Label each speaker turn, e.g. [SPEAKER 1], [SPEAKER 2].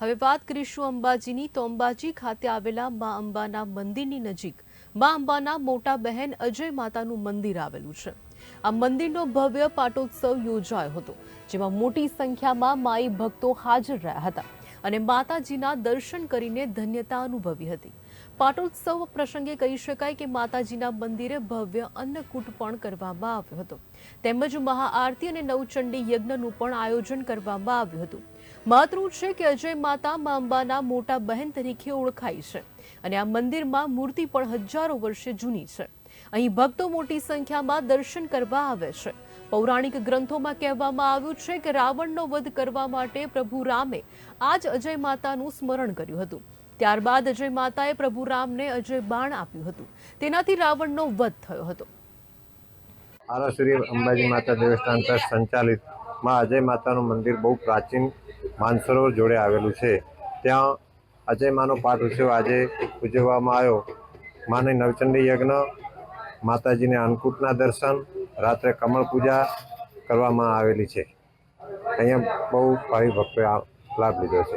[SPEAKER 1] હવે વાત કરીશું અંબાજીની. તો અંબાજી ખાતે આવેલા મા અંબાના મંદિરની નજીક મા અંબાના મોટા બહેન અજય માતાનું મંદિર આવેલું છે. આ મંદિરનો ભવ્ય પાટોત્સવ યોજાયો હતો, જેમાં મોટી સંખ્યામાં માઈ ભક્તો હાજર રહ્યા હતા. અને માતાજીના દર્શન કરીને ધન્યતા અનુભવી હતી. પાટોત્સવ પ્રસંગે કહી શકાય કે માતાજીના મંદિરે ભવ્ય અન્નકૂટ પણ કરવામાં આવ્યો હતો. તેમજ મહાઆરતી અને નવચંડી યજ્ઞનું પણ આયોજન કરવામાં આવ્યું હતું. મહત્વનું છે કે અજય માતા મા અંબાના મોટા બહેન તરીકે ઓળખાય છે અને આ મંદિરમાં મૂર્તિ પણ હજારો વર્ષે જૂની છે. અહીં ભક્તો મોટી સંખ્યામાં દર્શન કરવા આવે છે. પૌરાણિક ગ્રંથોમાં કહેવામાં આવ્યું છે કે રાવણનો વધ કરવા માટે પ્રભુ રામે આ અજય માતાનું સ્મરણ કર્યું હતું. ત્યારબાદ અજય માતાએ પ્રભુ રામને અજય બાણ આપ્યું હતું. તેનાથી રાવણનો વધ થયો હતો.
[SPEAKER 2] આરાશ્રી અંબાજી માતા દેવસ્થાન ટ્રસ્ટ સંચાલિતમાં અજય માતાનું મંદિર બહુ પ્રાચીન માનસરોવર જોડે આવેલું છે. ત્યાં અજય માનો પાઠ ઉત્સવ આજે ઉજવવામાં આવ્યો. માને નવચંડી યજ્ઞ, માતાજીને અન્નકૂટના દર્શન રાત્રે કમળ પૂજા કરવામાં આવેલી છે. અહીંયા બહુ ભાવિ ભક્તોએ લાભ લીધો છે.